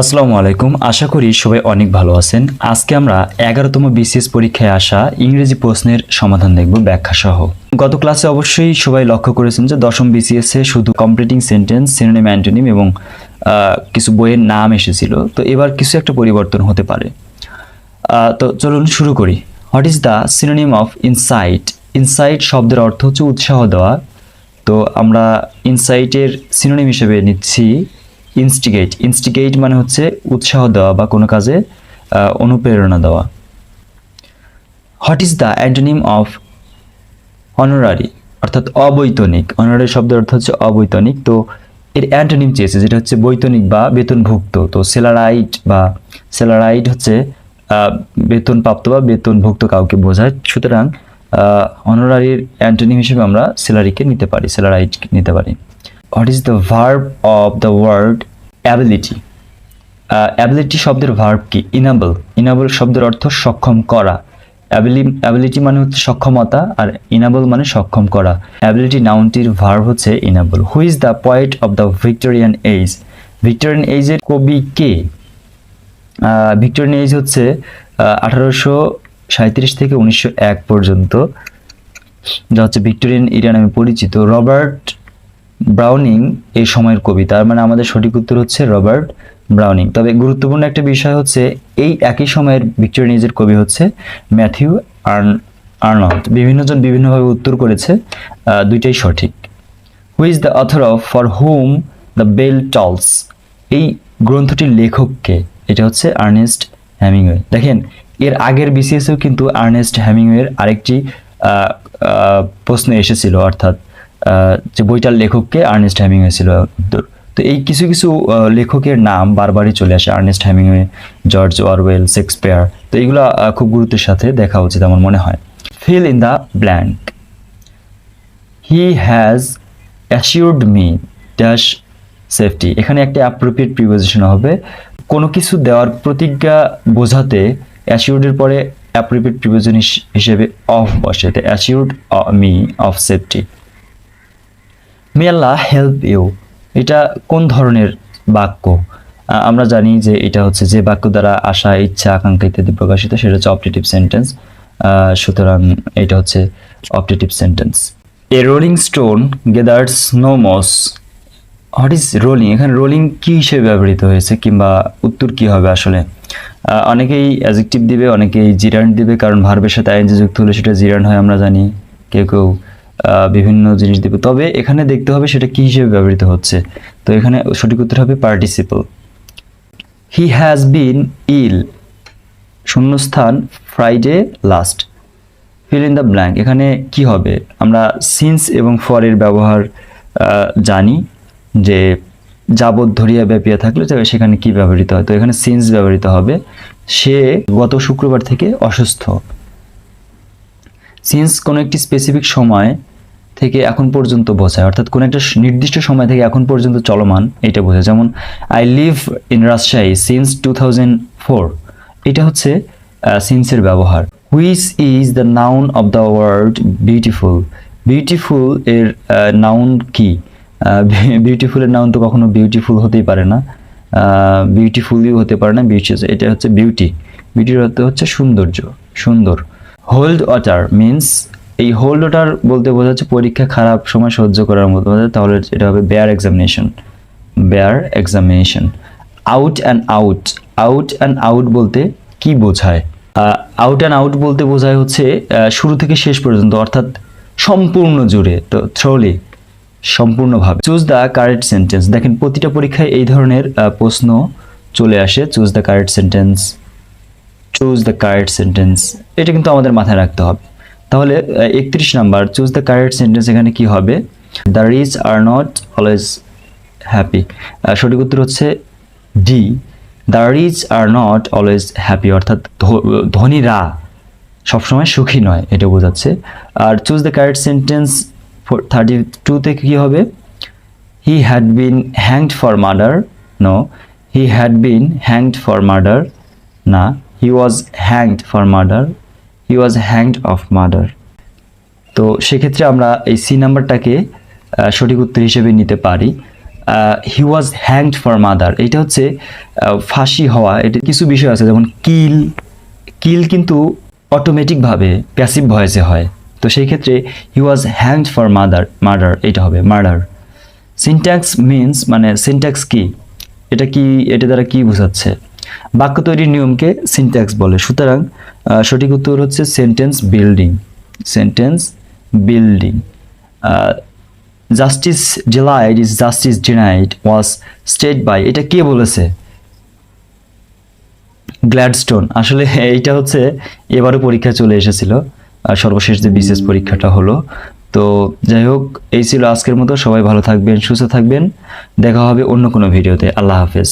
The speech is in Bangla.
আসসালামু আলাইকুম। আশা করি সবাই অনেক ভালো আছেন। আজকে আমরা এগারোতম বিসিএস পরীক্ষায় আসা ইংরেজি প্রশ্নের সমাধান দেখব ব্যাখ্যা সহ গত ক্লাসে অবশ্যই সবাই লক্ষ্য করেছেন যে দশম বিসিএস শুধু কমপ্লিটিং সেন্টেন্স সিনোনিম অ্যান্টোনিম এবং কিছু বইয়ের নাম এসেছিল। তো এবার কিছু একটা পরিবর্তন হতে পারে। তো চলুন শুরু করি। What is the synonym of insight insight শব্দের অর্থ হচ্ছে উৎসাহ দেওয়া। তো আমরা ইনসাইটের সিনোনিম হিসেবে নিচ্ছি ইনস্টিগেট ইনস্টিগেট মানে হচ্ছে উৎসাহ দেওয়া বা কোনো কাজে অনুপ্রেরণা দেওয়া। What is the antonym of honorary অর্থাৎ অবৈতনিক। অনারারি শব্দের অর্থ হচ্ছে অবৈতনিক। তো এর অ্যান্টোনিম চেয়েছে, যেটা হচ্ছে বৈতনিক বা বেতনভুক্ত। তো সেলারাইট বা সেলারাইট হচ্ছে বেতনপ্রাপ্ত বা বেতনভুক্ত কাউকে বোঝায়। সুতরাং অনারারির অ্যান্টোনিম হিসেবে আমরা স্যালারিকে নিতে পারি, সেলারাইট নিতে পারি। What is the verb of the word ability ability শব্দের ভার্ব কি? ইনাবল ইনাবল শব্দের অর্থ সক্ষম করা। অ্যাবিলিটি মানে হচ্ছে সক্ষমতা আর ইনাবল মানে সক্ষম করা। অ্যাবিলিটি নাউনটির ভার্ব হচ্ছে enable who is the poet of the Victorian age Victorian এজের কবি কে? ভিক্টোরিয়ান এজ হচ্ছে আঠারোশো সাঁত্রিশ থেকে উনিশশো এক পর্যন্ত। যা হচ্ছে ভিক্টোরিয়ান এরিয়া নামে পরিচিত। রবার্ট ব্রাউনিং এই সময়ের কবি তার মানে আমাদের সঠিক উত্তর হচ্ছে রবার্ট ব্রাউনিং। তবে গুরুত্বপূর্ণ একটা বিষয় হচ্ছে, এই একই সময়ের ভিক্টোরিয়ান এজের কবি হচ্ছে ম্যাথিউ আর্ন আর্নল্ড। বিভিন্নজন বিভিন্নভাবে উত্তর করেছে দুইটাই সঠিক। Who is the author of for whom the bell tolls এই গ্রন্থটির লেখককে এটা হচ্ছে আর্নেস্ট হ্যামিংওয়ে দেখেন, এর আগের বিসিএসেও কিন্তু আর্নেস্ট হ্যামিংওয়ের আরেকটি প্রশ্ন এসেছিল, অর্থাৎ যে বইটার লেখককে আর্নেস্ট হ্যামিংওয়ে ছিল। তো এই কিছু কিছু লেখকের নাম বারবারই চলে আসে। Ernest Hemingway George Orwell Shakespeare. তো এইগুলো খুব গুরুত্বের সাথে দেখা উচিত আমার মনে হয়। Fill in the blank he has assured me dash safety এখানে একটা অ্যাপ্রোপ্রিয়েট প্রিপোজিশন হবে। কোনো কিছু দেওয়ার প্রতিজ্ঞা বোঝাতে অ্যাসিওর্ডের পরে অ্যাপ্রোপ্রিয়েট প্রিপোজিশন হিসেবে অফ বসে। Assured me of safety may Allah help you. এটা কোন ধরনের বাক্য? আমরা জানি যে এটা হচ্ছে যে বাক্য দ্বারা আশা, ইচ্ছা আকাঙ্ক্ষা ইত্যাদি প্রকাশিত, সেটা হচ্ছে অপটেটিভ সেন্টেন্স সুতরাং এটা হচ্ছে optative sentence a rolling stone gathers no moss what is rolling এখানে রোলিং কি হিসেবে ব্যবহৃত হয়েছে কিংবা উত্তর কি হবে আসলে? অনেকেই অ্যাজেক্টিভ দিবে, অনেকেই জিরান দিবে, কারণ ভার্বের সাথে আইনজি যুক্ত হলে সেটা জিরান হয়, আমরা জানি। কেউ কেউ বিভিন্ন জিনিস দিবে তবে এখানে দেখতে হবে সেটা কি হিসেবে ব্যবহৃত হচ্ছে। তো এখানে সঠিক উত্তর হবে participle he has been ill শূন্যস্থান Friday last fill in the blank এখানে কি হবে? আমরা সিন্স এবং ফরের ব্যবহার জানি যে যাবত ধরিয়া ব্যাপিয়া থাকলে তবে সেখানে কি ব্যবহৃত হয়? তো এখানে সিন্স ব্যবহৃত হবে। সে গত শুক্রবার থেকে অসুস্থ। সিন্স কোনো একটি স্পেসিফিক সময় থেকে এখন পর্যন্ত বোঝায়, অর্থাৎ কোনো একটা নির্দিষ্ট সময় থেকে এখন পর্যন্ত চলমান এটা বোঝায়। যেমন I live in Rajshahi since two thousand four এটা হচ্ছে সিন্সের ব্যবহার। Which is the noun of the word beautiful beautiful এর নাউন কি? বিউটিফুলের নাউন তো কখনো বিউটিফুল হতেই পারে না। বিউটিফুলিও হতে পারে না। বিউটি এটা হচ্ছে বিউটি বিউটির অর্থ হচ্ছে সৌন্দর্য, সুন্দর। হোল্ড ওয়াটার মিন্স এই হোল্ড ওয়াটার বলতে বোঝাচ্ছে পরীক্ষা খারাপ, সময় সহ্য করার মতো। তাহলে এটা হবে bear examination bear examination out and out out and out বলতে কি বোঝায়? আউট অ্যান্ড আউট বলতে বোঝায় হচ্ছে শুরু থেকে শেষ পর্যন্ত, অর্থাৎ সম্পূর্ণ জুড়ে, তো থ্রোলি সম্পূর্ণভাবে। চুজ দ্য কারেক্ট সেন্টেন্স দেখেন, প্রতিটা পরীক্ষায় এই ধরনের প্রশ্ন চলে আসে। Choose the correct sentence choose the correct sentence এটা কিন্তু আমাদের মাথায় রাখতে হবে। তাহলে একত্রিশ number choose the correct sentence এখানে কি হবে? The rich are not always happy সঠিক উত্তর হচ্ছে D the rich are not always happy অর্থাৎ ধনীরা সবসময় সুখী নয়, এটা বোঝাচ্ছে। আর choose the correct sentence four thirty টুতে কী হবে? He had been hanged for murder no he had been hanged for murder না he was hanged for murder he was hanged of murder তো সেক্ষেত্রে আমরা এই সি নাম্বারটাকে সঠিক উত্তর হিসেবে নিতে পারি। He was hanged for murder এটা হচ্ছে ফাঁসি হওয়া। এটা কিছু বিষয় আছে, যেমন কিল কিল কিন্তু অটোমেটিকভাবে প্যাসিভ ভয়েসে হয়। তো সেই ক্ষেত্রে he was hanged for mother murder এটা হবে মার্ডার সিনট্যাক্স মিন্স মানে সিনট্যাক্স কি? এটা কি, এটা দ্বারা কি বোঝাচ্ছে? বাক্য তৈরির নিয়মকে সিনট্যাক্স বলে। সুতরাং সঠিক উত্তর হচ্ছে sentence building sentence building justice delayed is justice denied was stated by এটা কে বলেছে? গ্ল্যাডস্টোন আসলে এইটা হচ্ছে এবারও পরীক্ষা চলে এসেছিল সর্বশেষ যে বিশেষ পরীক্ষাটা হলো। তো যাই হোক, এই ছিল আজকের মতো। সবাই ভালো থাকবেন, সুস্থ থাকবেন। দেখা হবে অন্য কোনো ভিডিওতে। আল্লাহ হাফেজ।